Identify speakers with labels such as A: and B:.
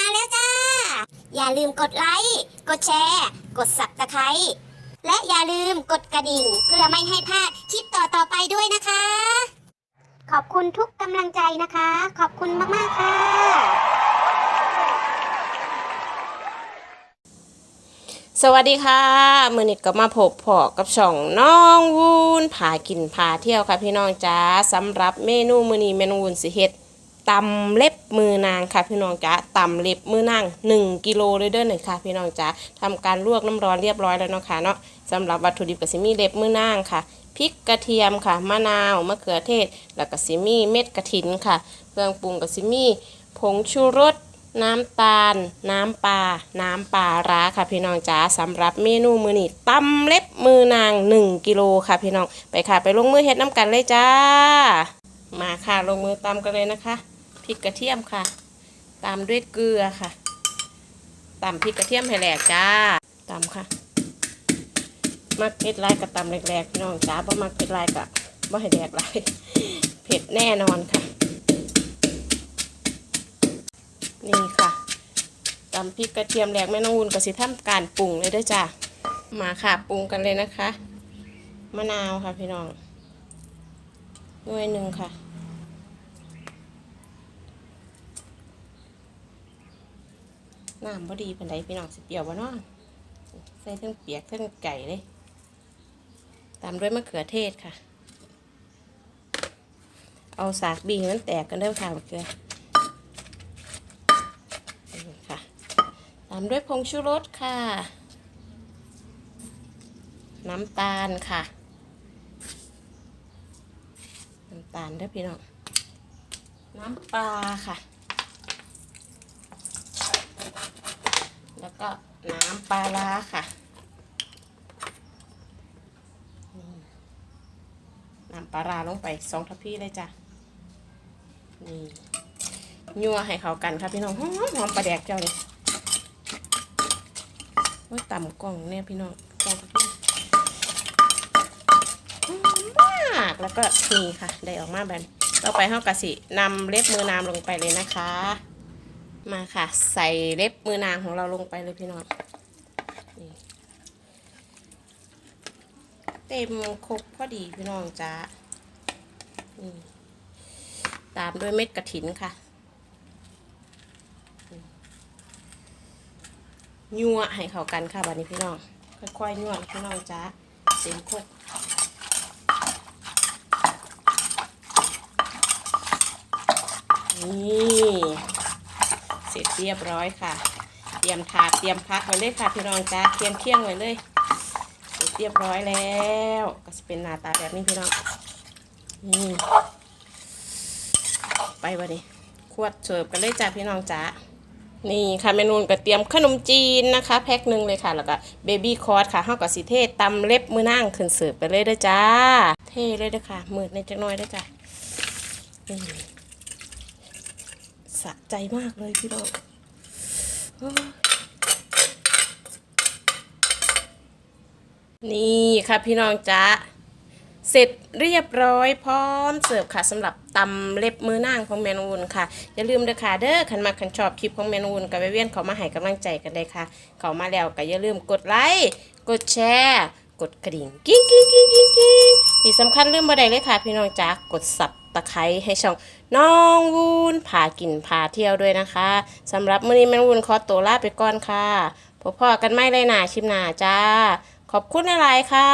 A: าแล้วจ้า อย่าลืมกดไลค์ กดแชร์ กด Subscribe และอย่าลืมกดกระดิ่ง เพื่อไม่ให้พลาดคลิปต่อๆไปด้วยนะคะ ขอบคุณทุกกำลังใจนะคะ ขอบคุณมากๆค่ะ
B: สวัสดีค่ะมือนิดก็มาพบพอกับช่องน้องวูนพากินพาเที่ยวค่ะพี่น้องจ้าสำหรับเมนูมือนี้เมนูวูนสิเฮ็ด ตำเล็บมือนางค่ะพี่น้องจ้าตำเล็บมือนาง1กิโลเลยเด้อหนึ่งค่ะพี่น้องจ้าทำการลวกน้ำร้อนเรียบร้อยแล้วเนาะค่ะเนาะสำหรับวัตถุดิบก็สิมีเล็บมือนางค่ะพริกกระเทียมค่ะมะนาวมะเขือเทศ แล้วก็สิมีเม็ดกระถินค่ะเครื่องปรุงก็สิมีผงชูรสน้ำตาล น้ำปลา น้ำปลาร้าค่ะพี่น้องจ๋าสำหรับเมนูมือนี้ตำเล็บมือนาง 1 กิโลค่ะพี่น้อง ไปค่ะ ไปลงมือเฮ็ดน้ำกันเลยจ้า มาค่ะลงมือตำกันเลยนะคะ พริกกระเทียมค่ะ ตามด้วยเกลือค่ะตำพริกกระเทียมให้แหลกจ้าตำค่ะ มักเผ็ดลายกับตำแหลกๆพี่น้องจ้าบ่มักเผ็ดลายกับบ่ให้แดกลายเผ็ดแน่นอนค่ะ นี่ค่ะตำพริกกระเทียมแหลกแม่น้องวุ้นก็สิทำการปรุงเลยด้วยจ้ะมาค่ะปรุงกันเลยนะคะ มะนาวค่ะพี่น้องหน่วยหนึ่งค่ะ น้ำพอดีปันไดพี่น้องสิเปียวบ่เนาะใส่ทั้งเปียกทั้งไก่เลย ตามด้วยมะเขือเทศค่ะ เอาสากบีให้มันแตกกันเด้อค่ะมะเขือค่ะ ตามด้วยผงชูรสค่ะ น้ำตาลค่ะ น้ำตาลด้วยพี่น้อง น้ำปลาค่ะ แล้วก็น้ำปลาร้าค่ะ น้ำปลาร้าลงไปสองทัพพี่เลยจ้ะ นี่ยัวให้เข้ากันค่ะพี่น้องหอมหอมปลาแดกเจ้าเลยว่าต่ำกล่องเนี่ยพี่น้องกล่องพี่หอมมากแล้วก็นี่ค่ะ ได้ออกมาแบบนี้ต่อไปเฮากะสินำเล็บมือนางลงไปเลยนะคะ มาค่ะ ใส่เล็บมือนางของเราลงไปเลยพี่น้องเต็มครกพอดีพี่น้องจ้าตามด้วยเม็ดกระถินค่ะยั่วให้เข้ากันค่ะบัดนี้พี่น้อง ค่อยๆยั่วพี่น้องจ้าเต็มครกนี่ ร็จเรียบร้อยค่ะ เตรียมถาดเตรียมพักไว้เลยค่ะพี่น้องจ้าเคียงเคียงไว้เลยเสร็จเรียบร้อยแล้ว ก็จะเป็นหน้าตาแบบนี้พี่น้องนี่ไปวันนี้ขวดเสิร์ฟกันเลยจ้าพี่น้องจ้านี่ค่ะเมนูก็เตรียมขนมจีนนะคะ แพ็คหนึ่งเลยค่ะ แล้วก็เบบี้คอร์สค่ะเฮากับสีเทศตำเล็บมือนั่งขึ้นเสิร์ฟไปเลยด้อจ้า เท่เลยด้อค่ะมืดในจักน้อยด้อจ้านี่ะใจมากเลยพี่น้องนี่ค่ะพี่น้องจ้าเสร็จเรียบร้อยพร้อมเสิร์ฟค่ะสำหรับตำเล็บมือนางของแมนวูนค่ะ อย่าลืมเด้อค่ะเด้อคันมาคันชอบคลิปของแมนวูนกับเวียนเขามาให้กำลังใจกันเลยค่ะ เขามาแล้วก็อย่าลืมกดไลค์กดแชร์ กดกระดิ่งกิ้งกิ้งกิ้งกิ้งกิ้งที่สำคัญลืมบ่ได้เลยค่ะพี่น้องจ๋ากดสับ ตะไคร้ให้ช่องน้องวุ้นพากินพาเที่ยวด้วยนะคะสำหรับมื้อนี้แม่วุ้นขอตัวลาไปก่อนค่ะพบพ่อกันไม่เลยหนาชิมหนาจ้า ขอบคุณหลายๆค่ะ